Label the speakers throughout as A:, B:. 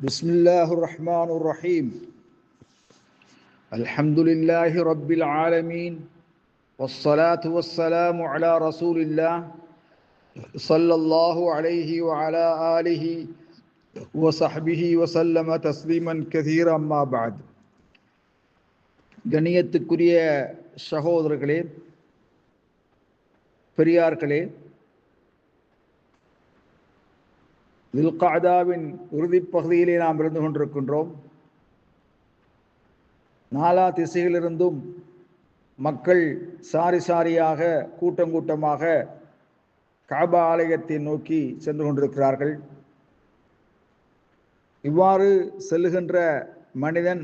A: بسم الله الرحمن الرحيم الحمد لله رب العالمين والصلاة والسلام على رسول الله صلى الله عليه وعلى آله وصحبه وسلم تسليما كثيرا ما بعد கண்ணியத்துக்குரிய சகோதரர்களே பெரியார்களே தில்காதாவின் இறுதிப்பகுதியிலே நாம் இருந்து கொண்டிருக்கின்றோம். நாலா திசையிலிருந்தும் மக்கள் சாரி சாரியாக கூட்டம் கூட்டமாக காபா ஆலயத்தை நோக்கி சென்று கொண்டிருக்கிறார்கள். இவ்வாறு செல்லுகின்ற மனிதன்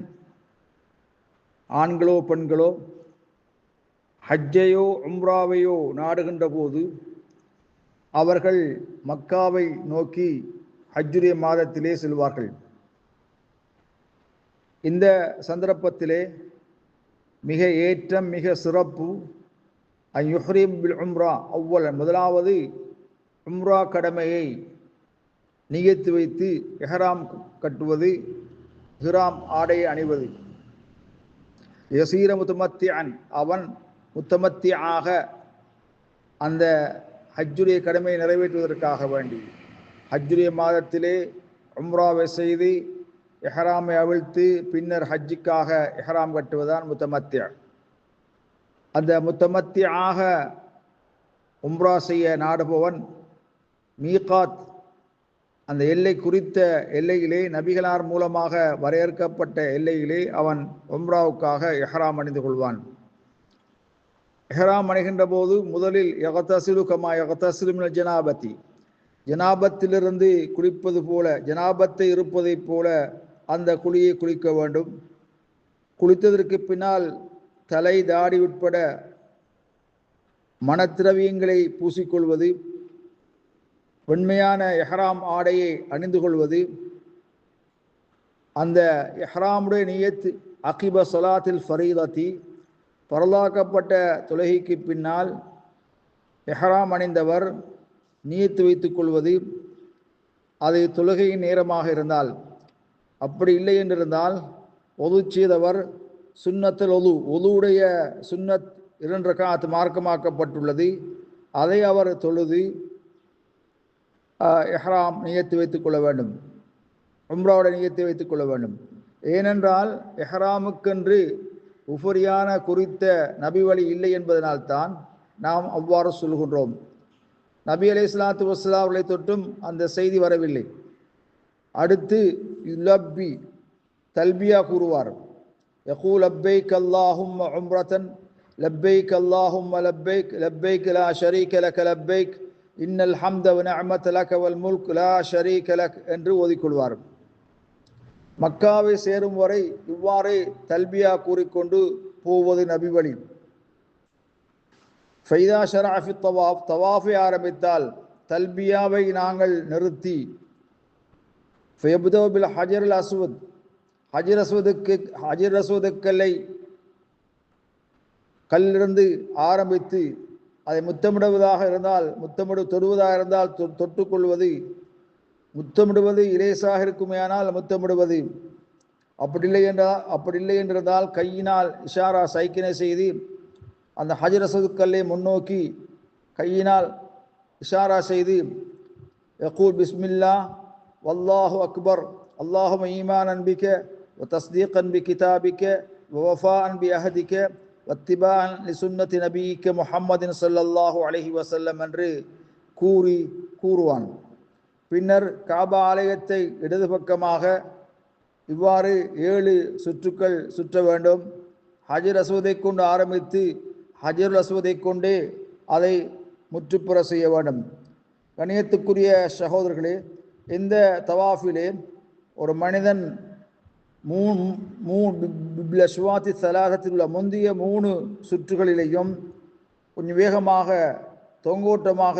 A: ஆண்களோ பெண்களோ ஹஜ்ஜையோ உம்ராவையோ நாடுகின்ற போது அவர்கள் மக்காவை நோக்கி ஹஜ்ஜுடைய மாதத்திலே செல்வார்கள். இந்த சந்தர்ப்பத்திலே மிக ஏற்றம் மிக சிறப்பு அயுஹ்ரீம் பில் உம்ரா அவ்வள முதலாவது உம்ரா கடமையை நிகழ்த்தி வைத்து எஹராம் கட்டுவது ஹிராம் ஆடையை அணிவது. யசீர முத்தமத்தி அன் அவன் முத்தமத்தி ஆக அந்த ஹஜ்ஜுரிய கடமையை நிறைவேற்றுவதற்காக வேண்டி. ஹஜ்ஜுரிய மாதத்திலே உம்ராவை செய்து எஹராமை அவிழ்த்து பின்னர் ஹஜ்ஜுக்காக எஹராம் கட்டுவதுதான் முத்தமத்திய. அந்த முத்தமத்தியாக உம்ரா செய்ய நாடுபவன் மீகாத் அந்த எல்லை குறித்த எல்லையிலே நபிகளார் மூலமாக வரையறுக்கப்பட்ட எல்லையிலே அவன் உம்ராவுக்காக எஹராம் அணிந்து கொள்வான். எஹராம் அணிகின்ற போது முதலில் யகத்தசிலு கமா யகத்தசிலு ஜனாபத்தி ஜனாபத்திலிருந்து குளிப்பது போல ஜனாபத்தை இருப்பதைப் போல அந்த குழியை குளிக்க வேண்டும். குளித்ததற்கு பின்னால் தலை தாடி உட்பட மனத்திரவியங்களை பூசிக்கொள்வது வெண்மையான எஹராம் ஆடையை அணிந்து கொள்வது அந்த எஹ்ராமுடைய நியத் அகிப சொலாத்தில் ஃபரீதத்தி பரலாக்கப்பட்ட தொழுகைக்கு பின்னால் எஹராம் அணிந்தவர் நீயத்து வைத்துக் கொள்வது அது தொழுகையின் நேரமாக இருந்தால். அப்படி இல்லை என்றிருந்தால் ஒது செய்தவர் சுன்னத்தில் ஒது ஒதுவுடைய சுன்னத் இரண்டு காத்து மார்க்கமாக்கப்பட்டுள்ளது. அதை அவர் தொழுது எஹ்ராம் நியத்து வைத்துக் கொள்ள வேண்டும். உம்ராவோட நியத்தை வைத்துக் கொள்ள வேண்டும். ஏனென்றால் எஹ்ராமுக்கென்று உபரியான குறித்த நபி வழி இல்லை என்பதனால்தான் நாம் அவ்வாறு சொல்கின்றோம். நபி அலி இஸ்லாத்து வஸ்லா அவர்களை தொட்டும் அந்த செய்தி வரவில்லை. அடுத்து யுலப்பி தல்பியா கூறுவார். யகூல் லப்பைக் அல்லாஹும் உம்ரத்தன் லப்பைக் அல்லாஹும் லப்பைக் லப்பைக் லா ஷரீக லக லப்பைக் இன்னல் ஹம்த வ நிஅமத லக வல் முல்க் லா ஷரீ லக் என்று ஓதிக்கொள்வார். மக்காவை சேரும் வரை இவ்வாறே தல்பியா கூறிக்கொண்டு போவது நபி வழி ஃபைதா ஷராஃபி தவாஃப் தவாஃபை ஆரம்பித்தால் தல்பியாவை நாங்கள் நிறுத்தி. ஃபயபுதோபில் ஹஜர் அல் அஸ்வத் ஹஜர் அஸ்வதுக்கு ஹஜர் அஸ்வதுக்கல்லை கல்லிருந்து ஆரம்பித்து அதை முத்தமிடுவதாக இருந்தால் முத்தமிடு தொடுவதாக இருந்தால் தொட்டுக்கொள்வது முத்தமிடுவது இலேசாக இருக்குமேயானால் முத்தமிடுவது. அப்படி இல்லை என்றால் அப்படி இல்லை என்றதால் கையினால் இஷாரா சைக்கினை செய்து அந்த ஹஜரசது கல்லை முன்னோக்கி கையினால் இஷாரா செய்து யகூர் பிஸ்மில்லா வல்லாஹு அக்பர் அல்லாஹும் ஈமான் அன்பிக்க தஸ்தீக் அன்பி கிதாபிக்க வஃபா அன்பி அஹதிக்க வத்திபான் சுன்னத்தி நபீக்க முஹம்மதின் சல்லல்லாஹு அலஹி வசல்லம் என்று கூறி கூறுவான். பின்னர் காபா ஆலயத்தை இடது பக்கமாக இவ்வாறு ஏழு சுற்றுக்கள் சுற்ற வேண்டும். ஹஜர் அசுவதை கொண்டு ஆரம்பித்து ஹஜர் அசுவதை கொண்டே அதை முற்றுப்புற செய்ய வேண்டும். கணியத்துக்குரிய சகோதரர்களே இந்த தவாஃபிலே ஒரு மனிதன் மூணு மூணு சுவாத்தி சலாகத்தில் உள்ள முந்தைய மூணு சுற்றுகளிலேயும் கொஞ்சம் வேகமாக தொங்கோட்டமாக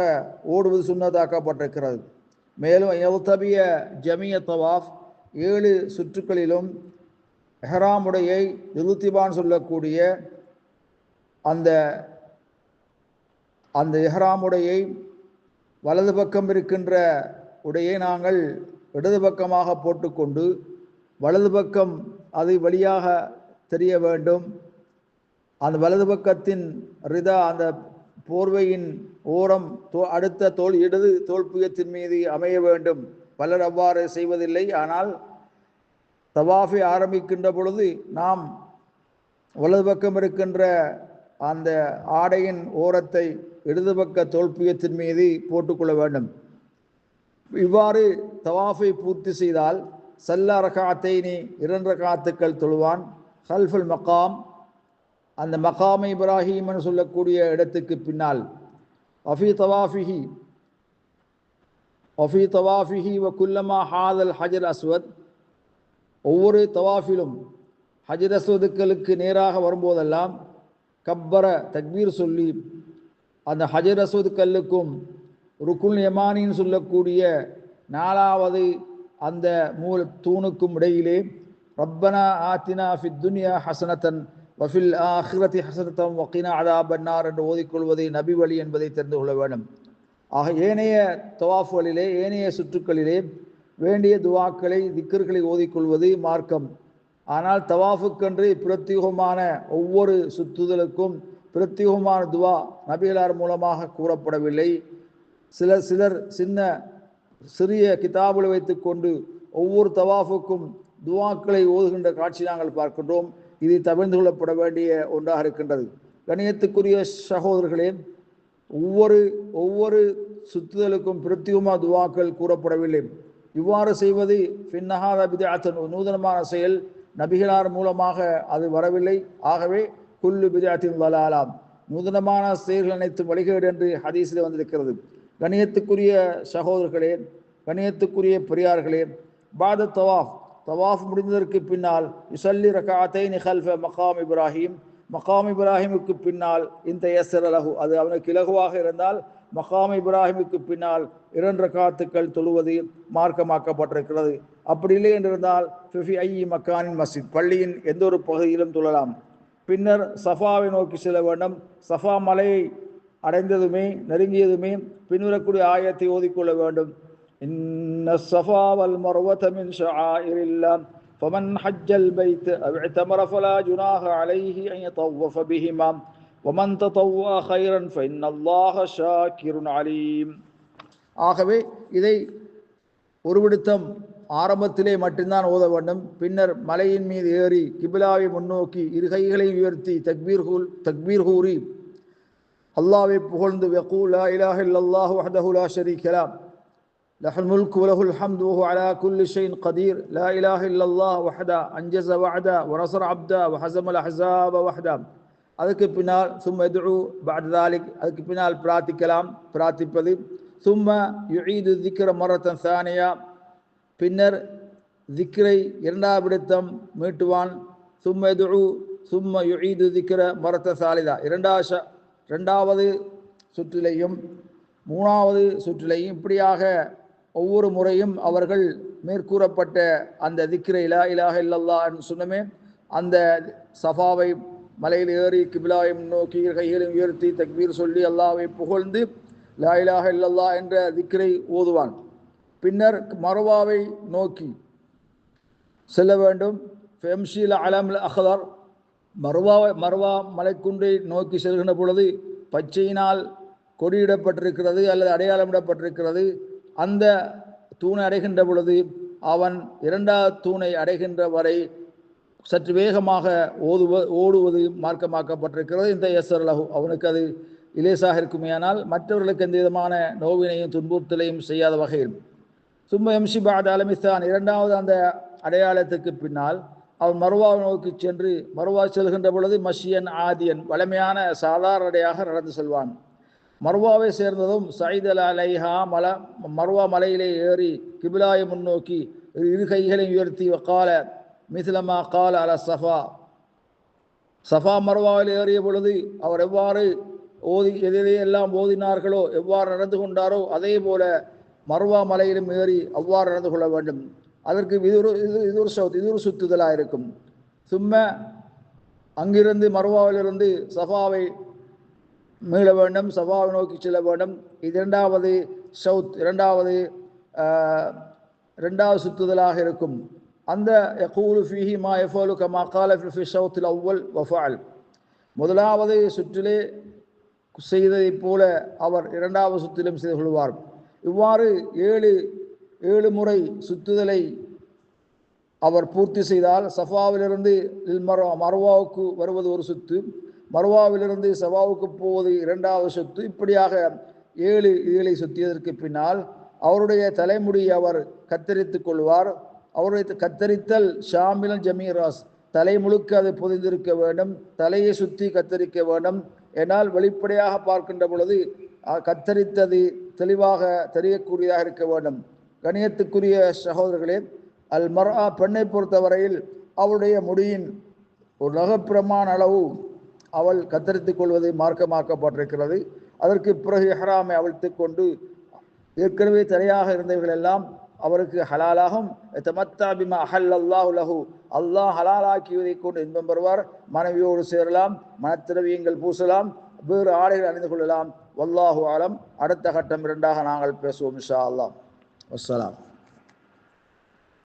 A: ஓடுவது சுண்ணதாக்கப்பட்டிருக்கிறது மேலும் எவ்தபிய ஜமிய தவாஃப் ஏழு சுற்றுக்களிலும் எஹராமுடையை இலுத்திபான் சொல்லக்கூடிய அந்த அந்த எஹராமுடையை வலது பக்கம் இருக்கின்ற உடையை நாங்கள் இடது பக்கமாக போட்டுக்கொண்டு வலது பக்கம் அது வழியாக தெரிய வேண்டும். அந்த வலது பக்கத்தின் ரிதா அந்த போர்வையின் ஓரம் தோ அடுத்த தோல் இடது தோல்புயத்தின் மீது அமைய வேண்டும். பலர் அவ்வாறு செய்வதில்லை. ஆனால் தவாஃபை ஆரம்பிக்கின்ற பொழுது நாம் வலது பக்கம் இருக்கின்ற அந்த ஆடையின் ஓரத்தை இடது பக்க தோல்புயத்தின் மீது போட்டுக்கொள்ள வேண்டும். இவ்வாறு தவாஃபை பூர்த்தி செய்தால் சல்லா ரகாத்தைனி இரண்டு ரகாத்துக்கள் தொழுவான். ஹல்ஃபுல் மக்காம் அந்த மகாம் இப்ராஹிம் என்று சொல்லக்கூடிய இடத்துக்கு பின்னால் அஃபி தவாஃபிஹி அஃபி தவாஃபிஹி வ குல்லமா ஹாதல் ஹஜர் அஸ்வத் ஒவ்வொரு தவாஃபிலும் ஹஜர் அஸ்வதுக்களுக்கு நேராக வரும்போதெல்லாம் கப்பர தக்பீர் சொல்லி அந்த ஹஜர் அஸ்வத் கல்லுக்கும் ருக்குல் யமானின்னு சொல்லக்கூடிய நாலாவது அந்த மூல தூணுக்கும் இடையிலே ரப்பனா ஆத்தினா ஃபித் துன்யா ஹசனத்தன் வஃபில் அஹ்ரத்தி ஹசனத்தம் வக்கீனா அதாபன்னார் என்று ஓதிக்கொள்வதை நபி வழி என்பதை தெரிந்து கொள்ள வேண்டும். ஆக ஏனைய தவாஃப்களிலே ஏனைய சுற்றுக்களிலே வேண்டிய துவாக்களை திக்கர்களை ஓதிக்கொள்வது மார்க்கம். ஆனால் தவாஃபுக்கென்று பிரத்யூகமான ஒவ்வொரு சுத்துதலுக்கும் பிரத்யூகமான துவா நபிகளார் மூலமாக கூறப்படவில்லை. சிலர் சிலர் சின்ன சிறிய கிதாபுல வைத்துக்கொண்டு ஒவ்வொரு தவாஃபுக்கும் துவாக்களை ஓதுகின்ற காட்சி நாங்கள் பார்க்கின்றோம். இது தவிர்ந்து கொள்ளப்பட வேண்டிய ஒன்றாக இருக்கின்றது. கணியத்துக்குரிய சகோதரர்களே ஒவ்வொரு ஒவ்வொரு சுத்துதலுக்கும் பிரத்யுமா துவாக்கள் கூறப்படவில்லை. இவ்வாறு செய்வது பின்னஹாத பிதாத்தன் நூதனமான செயல். நபிகளார் மூலமாக அது வரவில்லை. ஆகவே குல்லு பிதாத்தின் வலாலாம். நூதனமான செயல்கள் அனைத்தும் வழிகேடு என்று ஹதீஸில் வந்திருக்கிறது. கணியத்துக்குரிய சகோதரர்களே கணியத்துக்குரிய பெரியார்களே பாத தவாஃப் தவாஃப் முடிந்ததற்கு பின்னால் யுசல்லி ரகாத்தை நிகழ்வ மகாம் இப்ராஹிம். மகாம் இப்ராஹிமுக்கு பின்னால் இந்த எஸ்ர் அலகு அது அவனுக்கு இலகுவாக இருந்தால் மகாம் இப்ராஹிமுக்கு பின்னால் இரண்டு காத்துக்கள் தொழுவது மார்க்கமாக்கப்பட்டிருக்கிறது. அப்படி இல்லை என்றிருந்தால் ஃபிஃபி ஐ மக்கானின் மஸ்ஜித் பள்ளியின் எந்த ஒரு பகுதியிலும் தொழலாம். பின்னர் சஃபாவை நோக்கி செல்ல வேண்டும். சஃபா மலையை அடைந்ததுமே நெருங்கியதுமே பின்வரக்கூடிய ஆயத்தை ஓதிக்கொள்ள வேண்டும். إن الصفا والمروة من شعائر الله فمن حج البيت أو اعتمر فلا جناح عليه أن يطوف بهما ومن تطوع خيرا فإن الله شاكر عليم ஆகவே இதை ஒரு விடுத்தம் ஆரம்பத்திலே மட்டும்தான் ஓத வேண்டும் பின்னர் மலையின் மீது ஏறி கிபிலாவை முன்னோக்கி இரு கைகளை உயர்த்தி தக்பீர் கூல் தக்பீர் கூறி அல்லாவை புகழ்ந்து வெகூலா இலாஹ் இல்லல்லாஹு வஹ்தஹு லா ஷரீக லா له الملك وله الحمد وهو على كل شيء قدير لا إله إلا الله وحده أنجز وعدا ونصر عبدا وحزم الأحزاب وحده அதுக்கு பின்னால் சும்ம எதுழு பாட் தாலிக் அதுக்கு பின்னால் பிரார்த்திக்கலாம் பிரார்த்திப்பது சும்ம யுஈது திக்ர மரத்தன் சானியா பின்னர் திக்ரை இரண்டாவது விடுத்தம் மீட்டுவான் சும்ம எதுழு சும்ம யுஈது திக்ர மரத்த சாலிதா இரண்டாவது ரெண்டாவது சுற்றிலையும் மூணாவது சுற்றிலையும் இப்படியாக ஒவ்வொரு முறையும் அவர்கள் மேற்கூறப்பட்ட அந்த திக்ர இலா இலாக இல்லல்லா என்று சொன்னமே அந்த சஃபாவை மலையில் ஏறி கிபிலாவை நோக்கி கைகளையும் உயர்த்தி தக்பீர் சொல்லி அல்லாவை புகழ்ந்து லா இலாக இல்லல்லா என்ற திக்ரை ஓதுவான். பின்னர் மர்வாவை நோக்கி செல்ல வேண்டும். ஃபெம்ஷீல் அலம் அஹதர் மர்வாவை மருவா மலைக்குன்றை நோக்கி செல்கின்ற பொழுது பச்சையினால் கொடியிடப்பட்டிருக்கிறது அல்லது அடையாளமிடப்பட்டிருக்கிறது. அந்த தூணை அடைகின்ற பொழுது அவன் இரண்டாவது தூணை அடைகின்ற வரை சற்று வேகமாக ஓதுவ ஓடுவது மார்க்கமாக்கப்பட்டிருக்கிறது. இந்த எஸ்ஆர் லஹு அவனுக்கு அது இலேசாக இருக்குமேயானால் மற்றவர்களுக்கு எந்த விதமான நோவினையும் துன்புறுத்தலையும் செய்யாத வகையில். சும்மா எம்சி பாத் அலமிஸ்தான் இரண்டாவது அந்த அடையாளத்துக்கு பின்னால் அவன் மறுவா நோக்கி சென்று மறுவா செல்கின்ற பொழுது மஷியன் ஆதியன் வளமையான சாதாரணடையாக நடந்து செல்வான். மர்வாவை சேர்ந்ததும் சயித் அல் அலைஹா மல மர்வா மலையிலே ஏறி கிபிலாயை முன்னோக்கி இரு கைகளை உயர்த்தி கால மிசிலமா கால அல சஃபா. சஃபா மர்வாவில் ஏறிய பொழுது அவர் எவ்வாறு ஓதி எதிரையெல்லாம் ஓதினார்களோ எவ்வாறு நடந்து கொண்டாரோ அதே போல மர்வா மலையிலும் ஏறி அவ்வாறு நடந்து கொள்ள வேண்டும். அதற்கு இது ஒரு இது இது ஒரு சவுத் இது ஒரு சுத்துதலாக இருக்கும். சும்ம அங்கிருந்து மர்வாவிலிருந்து சஃபாவை மீள வேண்டும் சபாவை நோக்கி செல்ல வேண்டும். இது இரண்டாவது சவுத் இரண்டாவது ரெண்டாவது சுத்துதலாக இருக்கும். அந்த யகூலு ஃபீஹி மா எஃபோலு கமா கால ஃபி அவ்வல் வஃபால் முதலாவது சுற்றிலே செய்ததைப் போல அவர் இரண்டாவது சுற்றிலும் செய்து கொள்வார். இவ்வாறு ஏழு ஏழு முறை சுத்துதலை அவர் பூர்த்தி செய்தால் சஃபாவிலிருந்து மர்வா மர்வாவுக்கு வருவது ஒரு சுத்து மர்வாவிலிருந்து செவாவுக்கு போவது இரண்டாவது சுத்து. இப்படியாக ஏழு ஏழை சுத்தியதற்கு பின்னால் அவருடைய தலைமுடி அவர் கத்தரித்து கொள்வார். அவருடைய கத்தரித்தல் ஷாமிலன் ஜமீராஸ் தலை முழுக்க அது புதிந்திருக்க வேண்டும். தலையை சுற்றி கத்தரிக்க வேண்டும். என்னால் வெளிப்படையாக பார்க்கின்ற பொழுது கத்தரித்தது தெளிவாக தெரியக்கூடியதாக இருக்க வேண்டும். கணியத்துக்குரிய சகோதரர்களே அல் மரா பெண்ணை பொறுத்தவரையில் அவருடைய முடியின் ஒரு நகப்பிரமான அளவு அவள் கத்தரித்துக் கொள்வது மார்க்கமாக்கப்பட்டிருக்கிறது. அதற்கு பிறகு எஹராமை அவிழ்த்து கொண்டு ஏற்கனவே தனியாக இருந்தவர்கள் எல்லாம் அவருக்கு ஹலாலாகும். தமத்தா பிமா அஹல் அல்லாஹு லஹு. அல்லாஹ் ஹலாலாக்கியதை கொண்டு இன்பம் பெறுவார். மனைவியோடு சேரலாம். மனத்திரவியங்கள் பூசலாம். வேறு ஆடைகள் அணிந்து கொள்ளலாம். வல்லாஹு ஆலம். அடுத்த கட்டம் இரண்டாக நாங்கள் பேசுவோம் இன்ஷா அல்லாஹ். வசலாம்